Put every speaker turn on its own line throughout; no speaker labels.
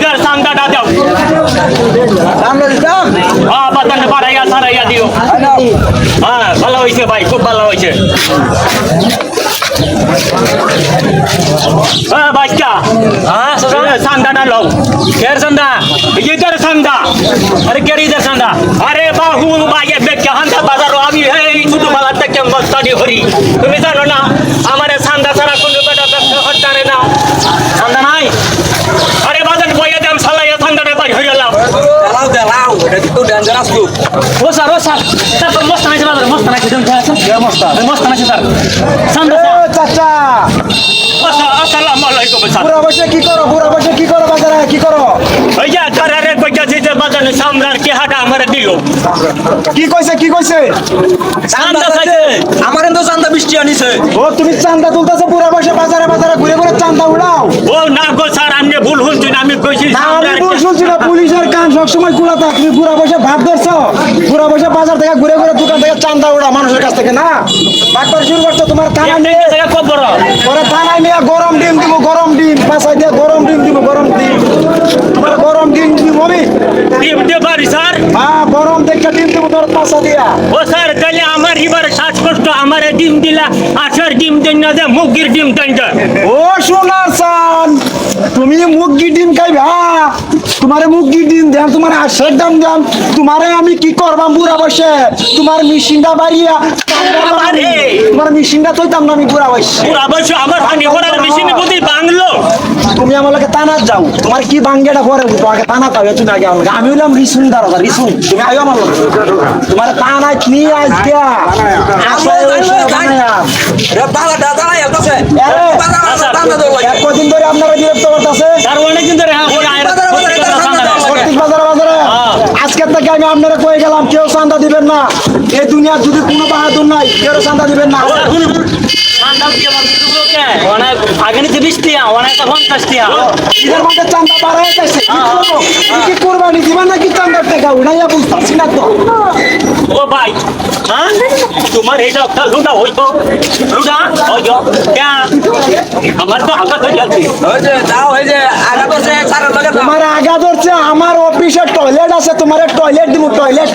इधर सांग दादा जाओ हाँ बतन पर आया सारा याद दियो। हाँ भला हुई से भाई खूब भला हुई से हाँ बास्ता हाँ सांग दादा लोग केर संदा इधर संदा अरे केर इधर संदा अरे बाहु बाये बेक्या हंता बाज़ार आवी है इधर मला तक क्या मस्ता
दी हो रही। जानो ना। গ্রুপ
ও স্যার ও স্যার স্যার তো মস্ত নাইছে বাজারে মস্ত নাইছে তুমি খেয়েছেন মস্ত? মস্ত নাইছে স্যার চান্দা স্যার।
চাচা!
আসসালাম আলাইকুম স্যার।
বুড়া বসে কি করো বুড়া বসে কি করো বাজারে কি করো?
ওই যে কারারে কইতাছি যে বাজারে সামরার কে হাটা আমার দিও।
কি কইছে কি কইছে?
চান্দা চাইছে
আমার কিন্তু চান্দা বৃষ্টি আনিছে।
ও তুমি চান্দা তুলতেছো বুড়া বসে বাজারে বাজারে ঘুরে ঘুরে চান্দা উড়াও।
ও না গো স্যার আমি ভুল শুনছি আমি কইছি
না আমি ভুল শুনছি না পুলিশের কান সবসময় থাক তুমি বুড়া বসে ভাত ধরছো বুড়া বসে বাজার থেকে ঘুরে ঘুরে দোকান থেকে চান্দা উড়া মানুষের কাছ থেকে না? বাটবার শুরু করছ তোমার থানা নিয়ে পরে থানায় নিয়ে গরম ডিম দিব গরম ডিম পাশায় দিয়ে গরম ডিম দিব গরম ডিম। তোমার গরম ডিম দিব আমি।
ডিম পারি স্যার।
হ্যাঁ গরম দেখে ডিম দিব তোর পাশা দিয়া।
ও স্যার তাহলে আমার এবার শ্বাসকষ্ট আমার ডিম দিলা আসার ডিম দেন না যে মুরগির ডিম দেন।
ও সোনার সান তুমি মুরগি ডিম খাইবা? তোমারে মুরগি ডিম দেন তোমার আশের দাম দেন তোমারে আমি কি করবাম বুড়া বসে তোমার মেশিনটা বাড়িয়া। তোমার মেশিনটা তৈতাম না আমি বুড়া বসে
পুরা বছর আমার হানি করার মেশিন বুঝি বাংলো
তুমি আমার লাগে টানা যাও তোমার কি বাঙ্গেটা করে তোমাকে টানা তাও তুমি আগে আমার। আমি হইলাম রিসুন দারোগা রিসুন তুমি আগে আমার লগে। তোমার টানা কি আজকে আসো এসে বানায়া।
রে বালা দাদা এলতাছে
আরে,
বাজার চান্দা দেওয়া লাগে
এক কদিন ধরে আপনারা বিরক্ত করতেছে
তার অনেক দিন ধরে হ্যাঁ, ওই আয়ের-
বাজারে বাজারে
ওই কথা
চান্দা
জানা
দেওয়া
নাই।
প্রত্যেক বাজারে বাজারে
হ্যাঁ।
আজকের থেকে আমি আপনারা কয়ে গেলাম কেউ চান্দা দিবেন না। এই দুনিয়ার যদি কোনো বাহাদুর নাই কেউ চান্দা দিবেন না।
আগে নিচে বিশ টিয়া অনেক পঞ্চাশ টিয়া।
ঈদের মধ্যে চান্দা বাড়াই যাচ্ছে কি কি কোরবানি দিবেন নাকি চান্দার টাকা উড়াইয়া বুঝতেছি না তো।
ও ভাই হ্যাঁ? তোমার এটা একটা লুটা হইতো। লুটা হইতো। কেন আমার তো হালকা হয়ে যাচ্ছে
ওই যে দাও এই যে আগা তো সে সারের
তোমার আগা ধরছে আমার অফিসে টয়লেট আছে তোমার টয়লেট দিব টয়লেট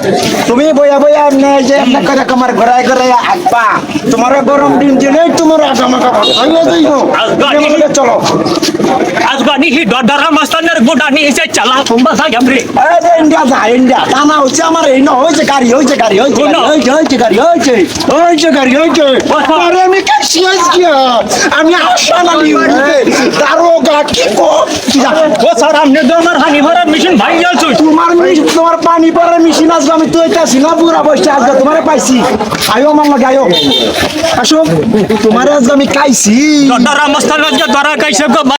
তুমি বইয়া বইয়া এমনি যে এমনি করে তোমার ঘোরায় ঘোরায় আসবা তোমার গরম দিন দিলেই তোমার আগা মাখা হইয়া যাইব চলো।
আজকে নিহি ডডারা মাস্তানের গোটা নিয়ে এসে চালা তোমরা
এই যে ইন্ডিয়া যা ইন্ডিয়া তা না হচ্ছে আমার এই না হয়েছে গাড়ি হয়েছে গাড়ি হয়েছে গাড়ি হয়েছে হয়েছে গাড়ি হয়েছে হয়েছে গাড়ি হয়েছে আরে আমি কাশি আজকে আমি আশা না দারোগা কি করছি
ও স্যার আপনি তো আমার হানি ভরার মেশিন ভাই যাচ্ছ
তোমার মিশ- তোমার পানি পরে মেশিন আসবে আমি তো এটা সিঙ্গাপুরা বসে আজকে তোমারে পাইছি আয়ো আমার লগে আয়ো আসো তোমারে আজকে আমি খাইছি
ডডারা মাস্তান আজকে ধরা খাইছে গো